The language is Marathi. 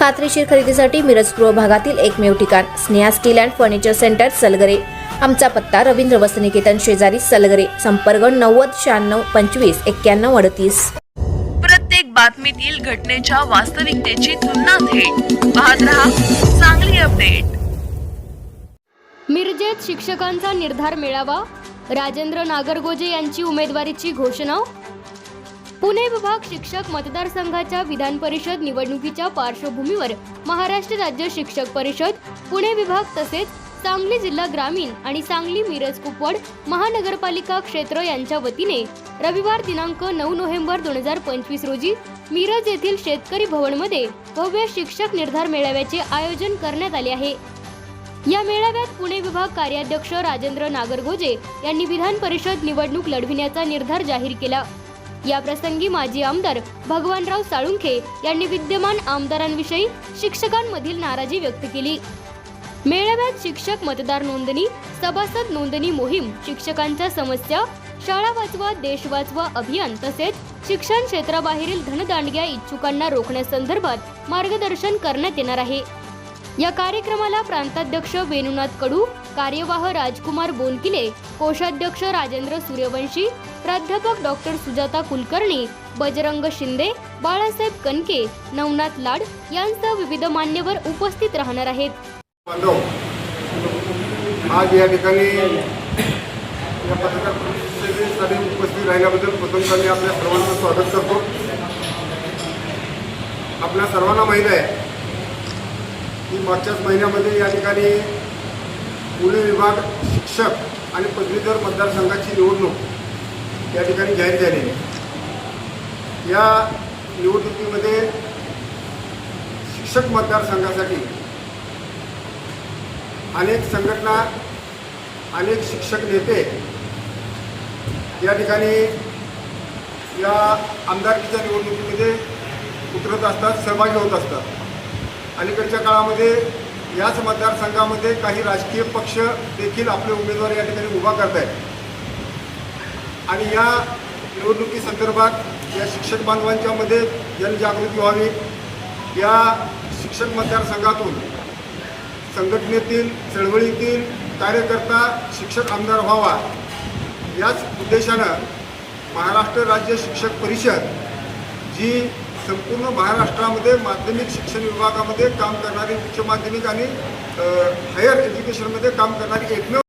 खात्रीशीर खरेदीसाठी मिरज पूर्व भागातील एकमेव ठिकाण Sneha steel and furniture centre Salgare. आमचा पत्ता रवींद्र वसनिकेतन शेजारी सलगरे संपर्क नव्वद शहाण्णव पंचवीस एक्क्याण्णव अडतीस. प्रत्येक बातमीतील घटनेच्या वास्तविकतेची तुलना थेट. पाहत रहा चांगली अपडेट. मिरजेत शिक्षकांचा निर्धार मेळावा राजेंद्र नागरगोजे यांची उमेदवारीची घोषणा पुणे विभाग शिक्षक मतदारसंघाच्या विधान परिषद निवडणुकीच्या पार्श्वभूमीवर महाराष्ट्र राज्य शिक्षक परिषद पुणे विभाग तसेच सांगली जिल्हा ग्रामीण आणि सांगली मिरज कुपवाड महानगरपालिका क्षेत्र यांच्या वतीने रविवार दिनांक नऊ नोव्हेंबर दोन हजार पंचवीस रोजी मिरज येथील शेतकरी भवनमध्ये भव्य शिक्षक निर्धार मेळाव्याचे आयोजन करण्यात आले आहे. या मेळाव्यात पुणे विभाग कार्याध्यक्ष राजेंद्र नागरगोजे यांनी विधान परिषद निवडणूक लढविण्याचा निर्धार जाहीर केला. या प्रसंगी माजी आमदार भगवानराव साळुंखे यांनी विद्यमान आमदारांविषयी शिक्षकांमधील नाराजी व्यक्त केली. मेळाव्यात शिक्षक मतदार नोंदणी सभासद नोंदणी मोहीम शिक्षकांच्या समस्या शाळा वाचवा देश वाचवा अभियान तसेच शिक्षण क्षेत्राबाहेरील धनदांडग्या इच्छुकांना रोखण्यासंदर्भात मार्गदर्शन करण्यात येणार आहे. या कार्यक्रमाला प्रांताध्यक्ष वेणुनाथ कडू कार्यवाह राजकुमार बोनकिले कोषाध्यक्ष राजेंद्र सूर्यवंशी प्राध्यापक डॉक्टर सुजाता कुलकर्णी बजरंग शिंदे बाळासाहेब कनके नवनाथ लाड यांसह विविध मान्यवर उपस्थित राहणार आहेत. आज या ठिकाणी या पत्रकार परिषदेसाठी उपस्थित राहिल्याबद्दल प्रथम मी आपल्या सर्वांचं स्वागत करतो. आपल्या सर्वांना माहीत आहे की मागच्याच महिन्यामध्ये या ठिकाणी पुणे विभाग शिक्षक आणि पदवीधर मतदारसंघाची निवडणूक या ठिकाणी जाहीर झालेली आहे. या निवडणुकीमध्ये शिक्षक मतदारसंघासाठी अनेक संघटना अनेक शिक्षक नेते या ठिकाणी या आमदारकीच्या निवडणुकीमध्ये उतरत असतात सहभागी होत असतात अलीकडच्या काळामध्ये याच मतदारसंघामध्ये काही राजकीय पक्ष देखील आपले उमेदवार या ठिकाणी उभा करत आहेत आणि या निवडणुकीसंदर्भात या शिक्षक बांधवांच्यामध्ये जनजागृती व्हावी. या शिक्षक मतदारसंघातून संघटनेतील चळवळीतील कार्यकर्ता शिक्षक आमदार व्हावा. याच उद्देशानं महाराष्ट्र राज्य शिक्षक परिषद जी संपूर्ण महाराष्ट्रामध्ये माध्यमिक शिक्षण विभागामध्ये काम करणारी उच्च माध्यमिक आणि हायर एज्युकेशनमध्ये काम करणारी एकमेव